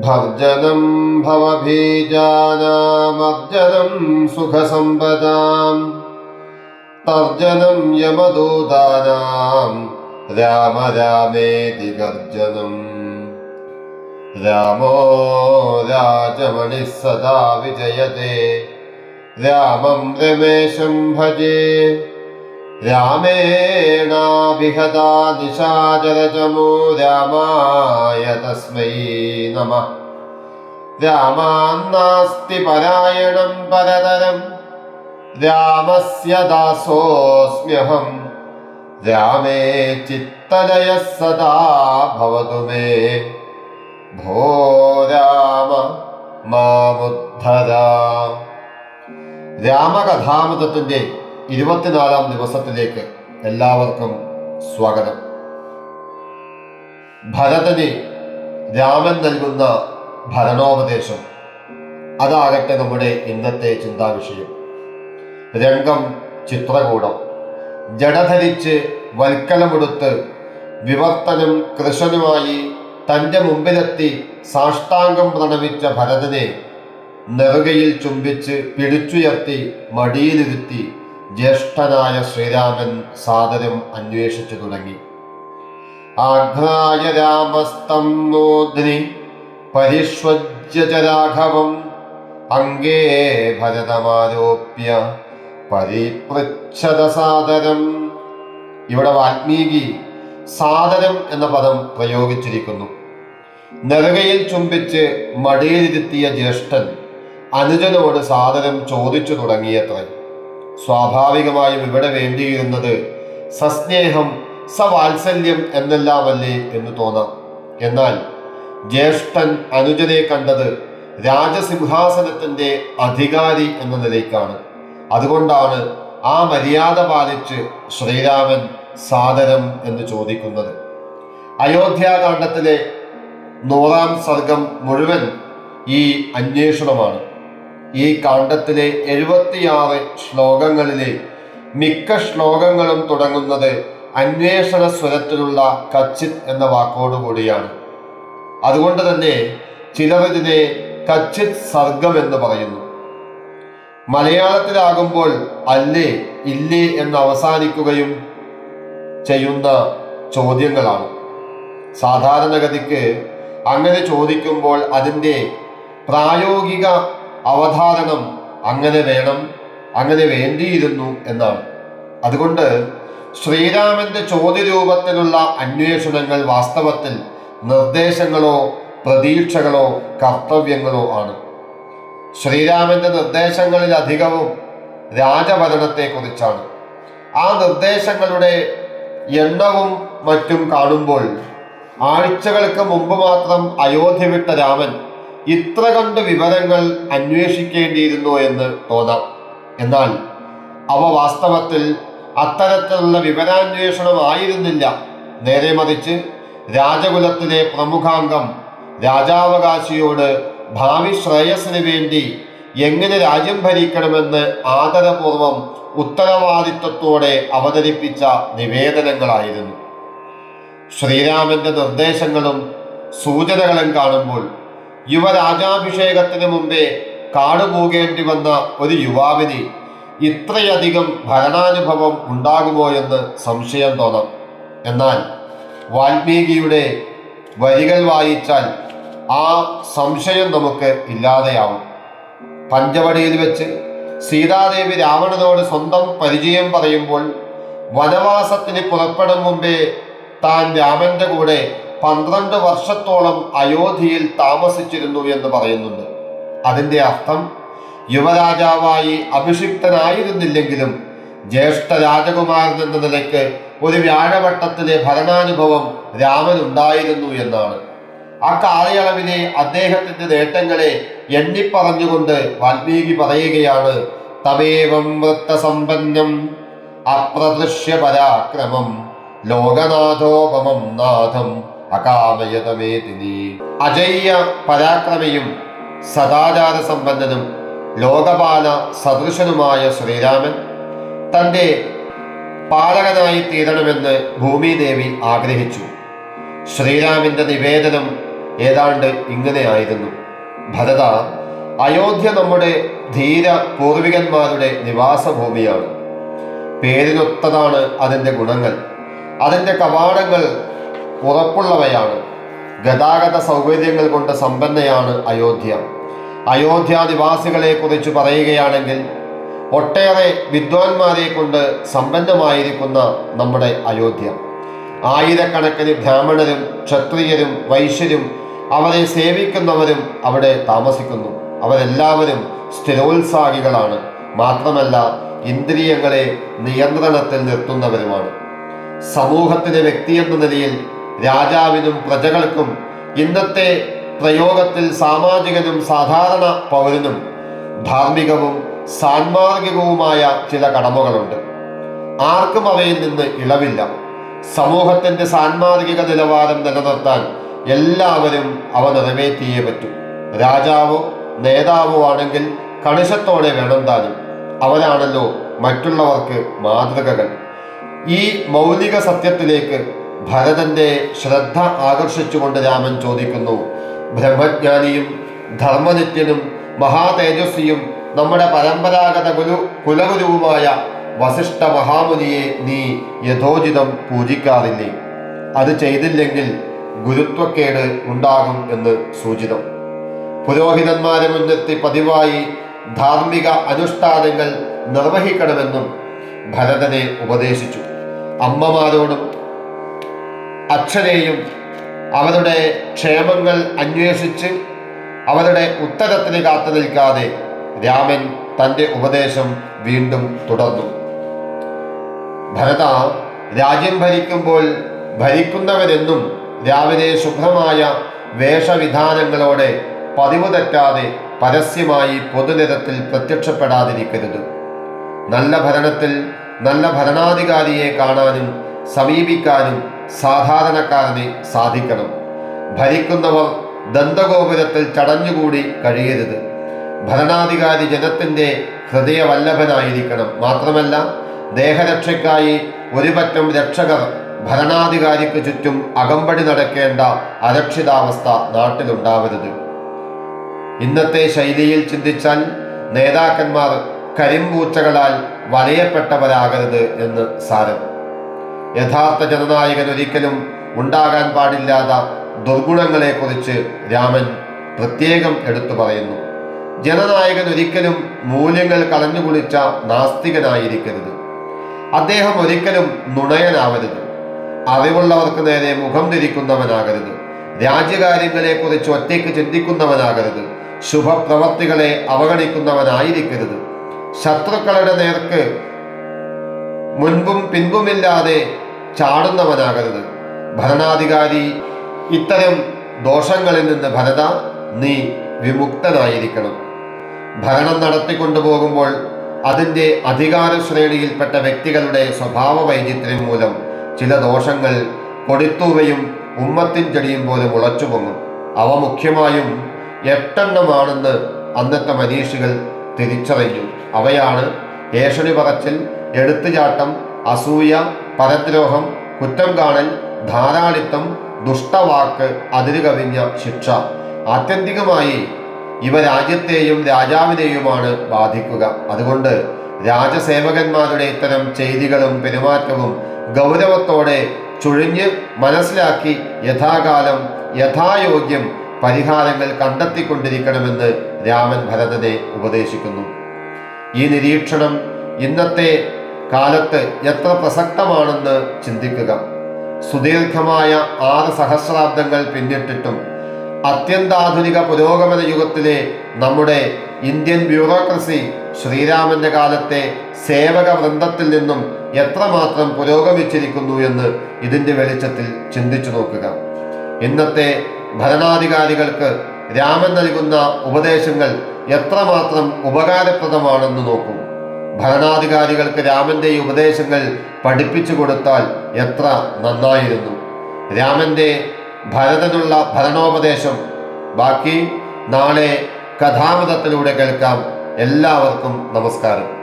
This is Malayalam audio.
ഭർജനം ഭവഭീജാനാമർജനം സുഖസമ്പദാം. തർജനം യമദൂതാനാം. രാമ രാമേതി ഗർജനം. രാമോ രാജമണി സദാ വിജയതേ. രാമം രമേശം ഭജേ രാമേണാഭിഹതാ നിശാചരചമോ രാമായ തസ്മൈ നമ. രാമാന്നാസ്തി പരായണം പരതരം. രാമസ്യ ദാസോസ്മ്യഹം. രാമേ ചിത്തലയ സദാ ഭവതു മേ. ഭോ രാമ മാമുദ്ധര. രാമകഥാമൃതത്തിന്റെ ഇരുപത്തിനാലാം ദിവസത്തിലേക്ക് എല്ലാവർക്കും സ്വാഗതം. ഭരതന് രാമൻ നൽകുന്ന ഭരണോപദേശം അതാകട്ടെ നമ്മുടെ ഇന്നത്തെ ചിന്താവിഷയം. രംഗം ചിത്രകൂടം. ജടധരിച്ച് വൽക്കലമെടുത്ത് വിവർത്തനം കൃഷനുമായി തന്റെ മുമ്പിലെത്തി സാഷ്ടാംഗം പ്രണമിച്ച ഭരതനെ നെറുകയിൽ ചുംബിച്ച് പിടിച്ചുയർത്തി മടിയിലിരുത്തി ജ്യേഷ്ഠനായ ശ്രീരാമൻ സാദരം അന്വേഷിച്ചു തുടങ്ങി. ആഘ്രായ രാമസ്തം നോദ്രി പരിഷ്വജ്യ ച രാഘവം അംഗേ ഭരതമാരോപ്യ പരിപൃച്ഛത സാദരം. ഇവിടെ വാൽമീകി സാദരം എന്ന പദം പ്രയോഗിച്ചിരിക്കുന്നു. നെറുകയിൽ ചുംബിച്ച് മടിയിലിരുത്തിയ ജ്യേഷ്ഠൻ അനുജനോട് സാദരം ചോദിച്ചു തുടങ്ങിയത്രേ. സ്വാഭാവികമായും ഇവിടെ വേണ്ടിയിരുന്നത് സസ്നേഹം സവാത്സല്യം എന്നെല്ലാമല്ലേ എന്ന് തോന്നാം. എന്നാൽ ജ്യേഷ്ഠൻ അനുജനെ കണ്ടത് രാജസിംഹാസനത്തിന്റെ അധികാരി എന്ന നിലയ്ക്കാണ്. അതുകൊണ്ടാണ് ആ മര്യാദ പാലിച്ച് ശ്രീരാമൻ സാദരം എന്ന് ചോദിക്കുന്നത്. അയോധ്യാകാന്ഡത്തിലെ നൂറാം സർഗം മുഴുവൻ ഈ അന്വേഷണമാണ്. ഈ കാണ്ഡത്തിലെ എഴുപത്തിയാറ് ശ്ലോകങ്ങളിലെ മിക്ക ശ്ലോകങ്ങളും തുടങ്ങുന്നത് അന്വേഷണ സ്വരത്തിലുള്ള കച്ചിത് എന്ന വാക്കോടുകൂടിയാണ് അതുകൊണ്ട് തന്നെ ചിലർ ഇതിനെ കച്ചിത് സർഗം എന്ന് പറയുന്നു. മലയാളത്തിലാകുമ്പോൾ അല്ലേ ഇല്ലേ എന്ന് അവസാനിക്കുകയും ചെയ്യുന്ന ചോദ്യങ്ങളാണ്. സാധാരണഗതിക്ക് അങ്ങനെ ചോദിക്കുമ്പോൾ അതിന്റെ പ്രായോഗിക അവധാരണം അങ്ങനെ വേണം അങ്ങനെ വേണ്ടിയിരുന്നു എന്നാണ്. അതുകൊണ്ട് ശ്രീരാമന്റെ ചോദ്യരൂപത്തിലുള്ള അന്വേഷണങ്ങൾ വാസ്തവത്തിൽ നിർദ്ദേശങ്ങളോ പ്രതീക്ഷകളോ കർത്തവ്യങ്ങളോ ആണ്. ശ്രീരാമന്റെ നിർദ്ദേശങ്ങളിൽ അധികവും രാജഭരണത്തെക്കുറിച്ചാണ് ആ നിർദ്ദേശങ്ങളുടെ എണ്ണവും മറ്റും കാണുമ്പോൾ ആഴ്ചകൾക്ക് മുമ്പ് മാത്രം അയോധ്യ വിട്ട രാമൻ ഇത്ര കണ്ട് വിവരങ്ങൾ അന്വേഷിക്കേണ്ടിയിരുന്നു എന്ന് തോന്നാം. എന്നാൽ അവ വാസ്തവത്തിൽ അത്തരത്തിലുള്ള വിവരാന്വേഷണം ആയിരുന്നില്ല. നേരെ മറിച്ച് രാജകുലത്തിലെ പ്രമുഖാംഗം രാജാവകാശിയോട് ഭാവി ശ്രേയസ്സിന് വേണ്ടി എങ്ങനെ രാജ്യം ഭരിക്കണമെന്ന് ആദരപൂർവം ഉത്തരവാദിത്വത്തോടെ അവതരിപ്പിച്ച നിവേദനങ്ങളായിരുന്നു. ശ്രീരാമന്റെ നിർദ്ദേശങ്ങളും സൂചനകളും കാണുമ്പോൾ യുവരാജാഭിഷേകത്തിന് മുമ്പേ കാടുപോകേണ്ടി വന്ന ഒരു യുവാവിന് ഇത്രയധികം ഭരണാനുഭവം ഉണ്ടാകുമോ എന്ന് സംശയം തോന്നാം. എന്നാൽ വാൽമീകിയുടെ വരികൾ വായിച്ചാൽ ആ സംശയം നമുക്ക് ഇല്ലാതെയാവും. പഞ്ചവടിയിൽ വെച്ച് സീതാദേവി രാവണനോട് സ്വന്തം പരിചയം പറയുമ്പോൾ വനവാസത്തിന് പുറപ്പെടും മുമ്പേ താൻ രാമന്റെ കൂടെ പന്ത്രണ്ട് വർഷത്തോളം അയോധ്യയിൽ താമസിച്ചിരുന്നു എന്ന് പറയുന്നുണ്ട്. അതിന്റെ അർത്ഥം യുവരാജാവായി അഭിഷിക്തനായിരുന്നില്ലെങ്കിലും ജ്യേഷ്ഠ രാജകുമാരൻ എന്ന നിലയ്ക്ക് ഒരു വ്യാഴവട്ടത്തിലെ ഭരണാനുഭവം രാമനുണ്ടായിരുന്നു എന്നാണ്. ആ കാലയളവിനെ അദ്ദേഹത്തിന്റെ നേട്ടങ്ങളെ എണ്ണിപ്പറഞ്ഞുകൊണ്ട് വാൽമീകി പറയുകയാണ് തമേവം വൃത്തസമ്പന്നം അപ്രദൃശ്യ പരാക്രമം ലോകനാഥോപമം നാഥം അകാമയതമേതിനി. അജയ്യ പരാക്രമിയും സദാചാര സമ്പന്നനും ലോകപാല സദൃശനുമായ ശ്രീരാമൻ തന്റെ പാലകനായി തീരണമെന്ന് ഭൂമിദേവി ആഗ്രഹിച്ചു. ശ്രീരാമിന്റെ നിവേദനം ഏതാണ്ട് ഇങ്ങനെയായിരുന്നു ഭരത അയോധ്യ നമ്മുടെ ധീര പൂർവികന്മാരുടെ നിവാസഭൂമിയാണ്. പേരിനൊത്തതാണ് അതിന്റെ ഗുണങ്ങൾ. അതിന്റെ കവാടങ്ങൾ ഉറപ്പുള്ളവയാണ് ഗതാഗത സൗകര്യങ്ങൾ കൊണ്ട് സമ്പന്നയാണ് അയോധ്യ. അയോധ്യ നിവാസികളെ കുറിച്ച് പറയുകയാണെങ്കിൽ ഒട്ടേറെ വിദ്വാൻമാരെ കൊണ്ട് സമ്പന്നമായിരിക്കുന്ന നമ്മുടെ അയോധ്യ. ആയിരക്കണക്കിന് ബ്രാഹ്മണരും ക്ഷത്രിയരും വൈശ്യരും അവരെ സേവിക്കുന്നവരും അവിടെ താമസിക്കുന്നു. അവരെല്ലാവരും സ്ഥിരോത്സാഹികളാണ്. മാത്രമല്ല ഇന്ദ്രിയങ്ങളെ നിയന്ത്രണത്തിൽ നിർത്തുന്നവരുമാണ്. സമൂഹത്തിലെ വ്യക്തി എന്ന നിലയിൽ രാജാവിനും പ്രജകൾക്കും ഇന്നത്തെ പ്രയോഗത്തിൽ സാമാജികനും സാധാരണ പൗരനും ധാർമ്മികവും സാൻമാർഗികവുമായ ചില കടമകളുണ്ട്. ആർക്കും അവയിൽ നിന്ന് ഇളവില്ല. സമൂഹത്തിന്റെ സാൻമാർഗിക നിലവാരം നിലനിർത്താൻ എല്ലാവരും അവ നിറവേറ്റിയേ പറ്റൂ. രാജാവോ നേതാവോ ആണെങ്കിൽ കണിശത്തോടെ വേണം താനും. അവരാണല്ലോ മറ്റുള്ളവർക്ക് മാതൃകകൾ. ഈ മൗലിക സത്യത്തിലേക്ക് ഭരതന്റെ ശ്രദ്ധ ആകർഷിച്ചുകൊണ്ട് രാമൻ ചോദിക്കുന്നു ബ്രഹ്മജ്ഞാനിയും ധർമ്മനിത്യനും മഹാതേജസ്വിയും നമ്മുടെ പരമ്പരാഗത ഗുരു കുലഗുരുവുമായ വസിഷ്ഠ മഹാമുനിയെ നീ യഥോചിതം പൂജിക്കാറില്ലേ? അത് ചെയ്തില്ലെങ്കിൽ ഗുരുത്വക്കേട് ഉണ്ടാകും എന്ന് സൂചിതം. പുരോഹിതന്മാരെ മുൻനിർത്തി പതിവായി ധാർമ്മിക അനുഷ്ഠാനങ്ങൾ നിർവഹിക്കണമെന്നും ഭരതനെ ഉപദേശിച്ചു. അമ്മമാരോടും അച്ഛനെയും അവരുടെ ക്ഷേമങ്ങൾ അന്വേഷിച്ച് അവരുടെ ഉത്തരത്തിന് കാത്തു നിൽക്കാതെ രാമൻ തന്റെ ഉപദേശം വീണ്ടും തുടർന്നു. ഭരത രാജ്യം ഭരിക്കുമ്പോൾ ഭരിക്കുന്നവരെന്നും രാവിലെ ശുഭ്രമായ വേഷവിധാനങ്ങളോടെ പതിവ് തെറ്റാതെ പരസ്യമായി പൊതുനിരത്തിൽ പ്രത്യക്ഷപ്പെടാതിരിക്കരുത്. നല്ല ഭരണത്തിൽ നല്ല ഭരണാധികാരിയെ കാണാനും സമീപിക്കാനും സാധാരണക്കാരനെ സാധിക്കണം. ഭരിക്കുന്നവർ ദന്തഗോപുരത്തിൽ ചടഞ്ഞുകൂടി കഴിയരുത്. ഭരണാധികാരി ജനത്തിന്റെ ഹൃദയവല്ലഭനായിരിക്കണം. മാത്രമല്ല ദേഹരക്ഷയ്ക്കായി ഒരുപറ്റം രക്ഷകർ ഭരണാധികാരിക്ക് ചുറ്റും അകമ്പടി നടക്കേണ്ട അരക്ഷിതാവസ്ഥ നാട്ടിലുണ്ടാവരുത്. ഇന്നത്തെ ശൈലിയിൽ ചിന്തിച്ചാൽ നേതാക്കന്മാർ കരിമ്പൂച്ചകളാൽ വലയപ്പെട്ടവരാകരുത് എന്ന് സാരം. യഥാർത്ഥ ജനനായകൻ ഒരിക്കലും ഉണ്ടാകാൻ പാടില്ലാത്ത ദുർഗുണങ്ങളെക്കുറിച്ച് രാമൻ പ്രത്യേകം എടുത്തു പറയുന്നു. ജനനായകൻ ഒരിക്കലും മൂല്യങ്ങൾ കളഞ്ഞുകുളിച്ച നാസ്തികനായിരിക്കരുത്. അദ്ദേഹം ഒരിക്കലും നുണയനാവരുത്. അറിവുള്ളവർക്ക് നേരെ മുഖം തിരിക്കുന്നവനാകരുത്. രാജ്യകാര്യങ്ങളെക്കുറിച്ച് ഒറ്റയ്ക്ക് ചിന്തിക്കുന്നവനാകരുത്. ശുഭപ്രവർത്തികളെ അവഗണിക്കുന്നവനായിരിക്കരുത്. ശത്രുക്കളുടെ നേർക്ക് മുൻപും പിൻപുമില്ലാതെ ചാടുന്നവനാകരുത്. ഭരണാധികാരി ഇത്തരം ദോഷങ്ങളിൽ നിന്ന് ഭരത നീ വിമുക്തനായിരിക്കണം. ഭരണം നടത്തിക്കൊണ്ടുപോകുമ്പോൾ അതിന്റെ അധികാര ശ്രേണിയിൽപ്പെട്ട വ്യക്തികളുടെ സ്വഭാവ വൈചിത്ര്യം മൂലം ചില ദോഷങ്ങൾ കൊടിത്തൂവയും ഉമ്മത്തിൻ ചെടിയും പോലെ മുളച്ചു പൊങ്ങും. അവ മുഖ്യമായും എട്ടെണ്ണമാണെന്ന് അന്നത്തെ മനീഷികൾ തിരിച്ചറിഞ്ഞു. അവയാണ് ഏഷണി പറച്ചിൽ എടുത്തുചാട്ടം അസൂയ പരദ്രോഹം കുറ്റം കാണൽ ധാരാളിത്തം ദുഷ്ടവാക്ക് അതിരുകവിഞ്ഞ ശിക്ഷ. ആത്യന്തികമായി ഇവ രാജ്യത്തെയും രാജാവിനെയുമാണ് ബാധിക്കുക. അതുകൊണ്ട് രാജസേവകന്മാരുടെ ഇത്തരം ചെയ്തികളും പെരുമാറ്റവും ഗൗരവത്തോടെ ചുഴിഞ്ഞ് മനസ്സിലാക്കി യഥാകാലം യഥായോഗ്യം പരിഹാരങ്ങൾ കണ്ടെത്തിക്കൊണ്ടിരിക്കണമെന്ന് രാമൻ ഭരതനെ ഉപദേശിക്കുന്നു. ഈ നിരീക്ഷണം ഇന്നത്തെ കാലത്ത് എത്ര പ്രസക്തമാണെന്ന് ചിന്തിക്കുക. സുദീർഘമായ ആറ് സഹസ്രാബ്ദങ്ങൾ പിന്നിട്ടിട്ടും അത്യന്താധുനിക പുരോഗമന യുഗത്തിലെ നമ്മുടെ ഇന്ത്യൻ ബ്യൂറോക്രസി ശ്രീരാമന്റെ കാലത്തെ സേവക വൃന്ദത്തിൽ നിന്നും എത്രമാത്രം പുരോഗമിച്ചിരിക്കുന്നു എന്ന് ഇതിന്റെ വെളിച്ചത്തിൽ ചിന്തിച്ചു നോക്കുക. ഇന്നത്തെ ഭരണാധികാരികൾക്ക് രാമൻ നൽകുന്ന ഉപദേശങ്ങൾ എത്രമാത്രം ഉപകാരപ്രദമാണെന്ന് നോക്കൂ. ഭരണാധികാരികൾക്ക് രാമന്റെ ഉപദേശങ്ങൾ പഠിപ്പിച്ചു കൊടുത്താൽ എത്ര നന്നായിരുന്നു. രാമന്റെ ഭരതനുള്ള ഭരണോപദേശം. ബാക്കി നാളെ കഥാമതത്തിലൂടെ കേൾക്കാം. എല്ലാവർക്കും നമസ്കാരം.